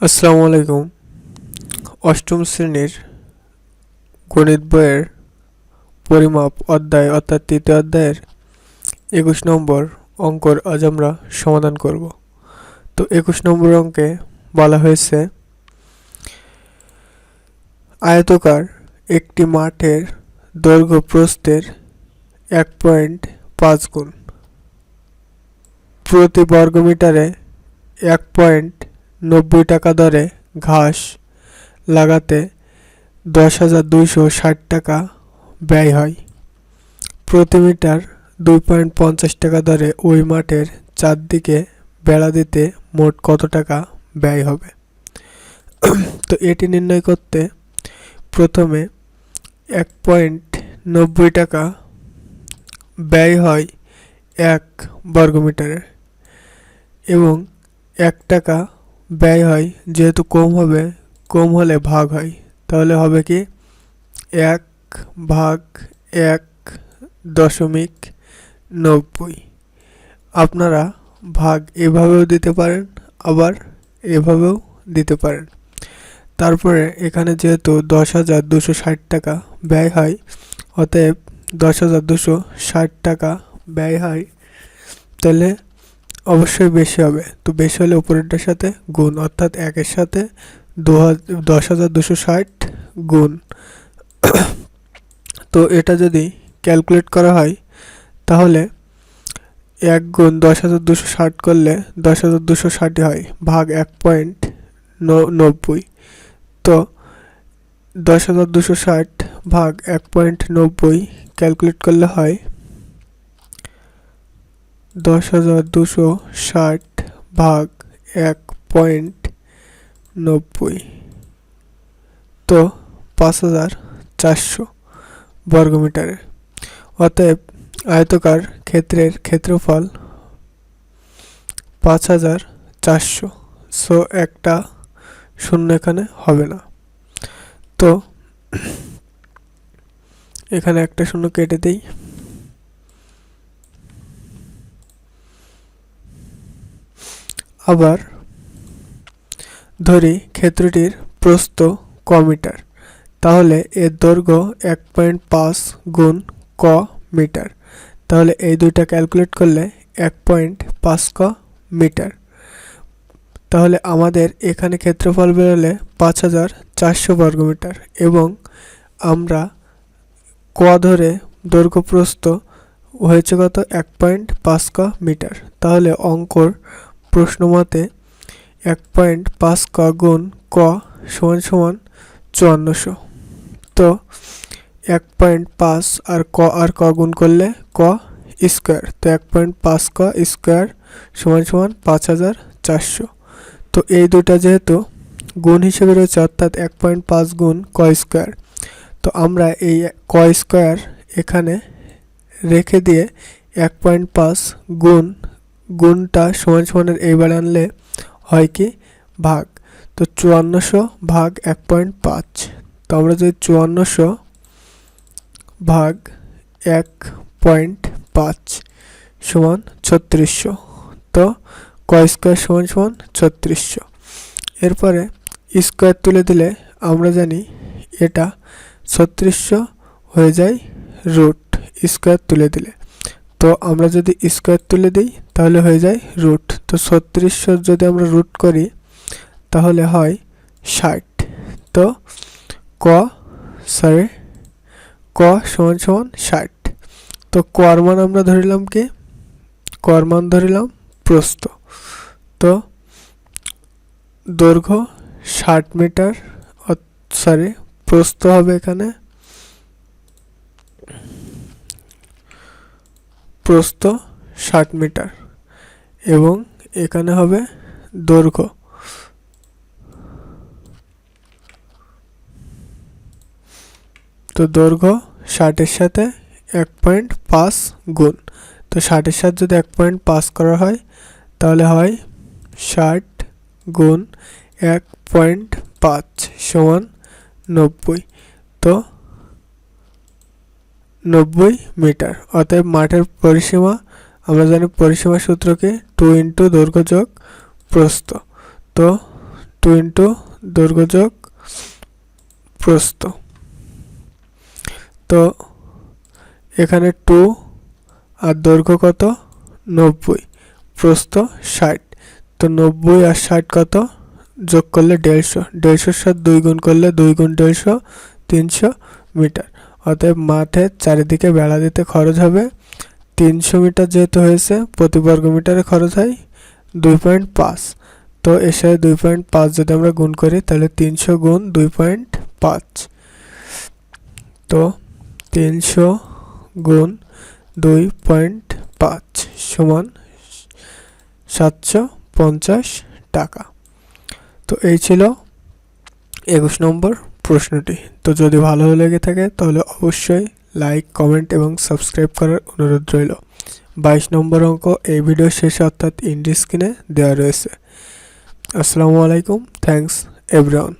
আসসালামু আলাইকুম। অষ্টম শ্রেণির গণিত বইয়ের পরিমাপ অধ্যায়, অর্থাৎ তৃতীয় অধ্যায়ের একুশ নম্বর অঙ্কর আজ আমরা সমাধান করব। তো একুশ নম্বর অঙ্কে বলা হয়েছে, আয়তকার একটি মাঠের দৈর্ঘ্য প্রস্থের এক পয়েন্ট পাঁচ গুণ। প্রতি বর্গমিটারে এক পয়েন্ট নব্বই টাকা দরে ঘাস লাগাতে দশ হাজার দুইশো ষাট টাকা ব্যয় হয়। প্রতি মিটার দুই পয়েন্ট পঞ্চাশ টাকা দরে ওই মাঠের চারদিকে বেড়া দিতে মোট কত টাকা ব্যয় হবে? তো এটি নির্ণয় করতে প্রথমে এক পয়েন্ট নব্বই টাকা ব্যয় হয় এক বর্গমিটারে এবং এক টাকা ব্যয় হয়, যেহেতু কম হবে, কম হলে ভাগ হয়। তাহলে হবে কি? এক ভাগ এক দশমিক নব্বই। আপনারা ভাগ এভাবেও দিতে পারেন, আবার এভাবেও দিতে পারেন। তারপরে এখানে যেহেতু দশ হাজার দুশো ষাট টাকা ব্যয় হয়, অতএব দশ হাজার দুশো ষাট টাকা ব্যয় হয়, তাহলে অবশ্যই বেশি হবে। তো বেশি হলে উপরেরটার সাথে গুণ, অর্থাৎ একের সাথে দু দশ হাজার দুশো ষাট গুণ। তো এটা যদি ক্যালকুলেট করা হয়, তাহলে এক গুণ দশ হাজার দুশো ষাট করলে দশ হাজার দুশো ষাটই হয়, ভাগ এক পয়েন্ট নব্বই। তো দশ হাজার দুশো ষাট ভাগ এক পয়েন্ট নব্বই ক্যালকুলেট করলে হয় দশ হাজার দুশো ষাট ভাগ এক পয়েন্ট নব্বই। তো পাঁচ হাজার চারশো বর্গমিটারে অতএব আয়তকার ক্ষেত্রের ক্ষেত্রফল পাঁচ হাজার চারশো। সো একটা শূন্য এখানে হবে না। তো এখানে একটা শূন্য কেটে দিই। আবার ধরি ক্ষেত্রটির প্রস্থ ক মিটার তাহলে এর দৈর্ঘ্য এক পয়েন্ট পাঁচ গুণ ক মিটার। তাহলে এই দুইটা ক্যালকুলেট করলে এক পয়েন্ট পাঁচ ক মিটার। তাহলে আমাদের এখানে ক্ষেত্রফল বেরোলে পাঁচ হাজার চারশো বর্গমিটার এবং আমরা ক ধরে দৈর্ঘ্য প্রস্থ হয়েছে কত? এক পয়েন্ট পাঁচ ক মিটার। তাহলে অঙ্কর প্রশ্ন মতে এক পয়েন্ট পাঁচ ক গুণ ক সমান সমান চুয়ান্নশো। তো এক পয়েন্ট পাঁচ আর ক আর ক গুণ করলে ক স্কোয়ার। তো এক পয়েন্ট পাঁচ ক স্কোয়ার সমান সমান পাঁচ হাজার চারশো। তো এই দুটা যেহেতু গুণ হিসেবে রয়েছে, অর্থাৎ এক পয়েন্ট পাঁচ গুণ ক স্কোয়ার। তো আমরা এই ক স্কোয়ার এখানে রেখে দিয়ে এক পয়েন্ট পাঁচ গুণ গুণটা সমান সমানের এইবারে আনলে হয় কি? ভাগ। তো চুয়ান্নশো ভাগ এক পয়েন্ট পাঁচ। তো আমরা যদি চুয়ান্নশো ভাগ এক পয়েন্ট পাঁচ সমান ছত্রিশশো, তো ক স্কোয়ার সমান সমান ছত্রিশশো? এরপরে স্কোয়ার তুলে দিলে আমরা জানি এটা ছত্রিশশো হয়ে যায় রুট স্কোয়ার তুলে দিলে। তো আমরা যদি স্কোয়ার তুলে দিই, তাহলে হয়ে যায় রুট তো ছত্রিশশো যদি আমরা রুট করি, তাহলে হয় ষাট। তো ক সরি ক সমান সমান ষাট। তো কর মান আমরা ধরিলাম কি? কর মান ধরিলাম প্রস্থ। তো দৈর্ঘ্য ষাট মিটার সরি প্রস্থ হবে এখানে। প্রস্থ ষাট মিটার এবং এখানে হবে দৈর্ঘ্য। তো দৈর্ঘ্য ষাটের সাথে এক পয়েন্ট পাঁচ গুণ। তো ষাটের সাথে যদি এক পয়েন্ট পাঁচ করা হয়, তাহলে হয় ষাট গুণ এক পয়েন্ট পাঁচ সমান নব্বই। তো নব্বই মিটার। অতএব মাঠের পরিসীমা, আমরা জানি পরিসীমা সূত্রকে টু ইন্টু দৈর্ঘ্য যোগ প্রস্থ। তো টু ইন্টু দৈর্ঘ্য যোগ প্রস্থ। তো এখানে টু আর দৈর্ঘ্য কত? নব্বই। প্রস্থ ষাট। তো নব্বই আর ষাট কত? যোগ করলে দেড়শো। দেড়শোর সাথে দুই গুণ করলে দুই গুণ দেড়শো, তিনশো মিটার। অতএব মাঠের চারিদিকে বেড়া দিতে খরচ হবে। তিনশো মিটার যেহেতু হয়েছে, প্রতি বর্গ মিটারে খরচ হয় দুই পয়েন্ট পাঁচ। তো এর সাথে দুই পয়েন্ট পাঁচ যদি আমরা গুণ করি, তাহলে তিনশো গুণ দুই পয়েন্ট পাঁচ। তো তিনশো গুণ দুই পয়েন্ট পাঁচ সমান সাতশো পঞ্চাশ টাকা। তো এই ছিল একুশ নম্বর প্রশ্নটি। তো যদি ভালো লেগে থাকে, তাহলে অবশ্যই লাইক কমেন্ট এবং সাবস্ক্রাইব করার অনুরোধ রইল। বাইশ নম্বর অঙ্ক, এই ভিডিও শেষে অর্থাৎ ইন্ডি স্ক্রিনে দেওয়া রয়েছে। আসসালামু আলাইকুম থ্যাংকস এভরিওয়ান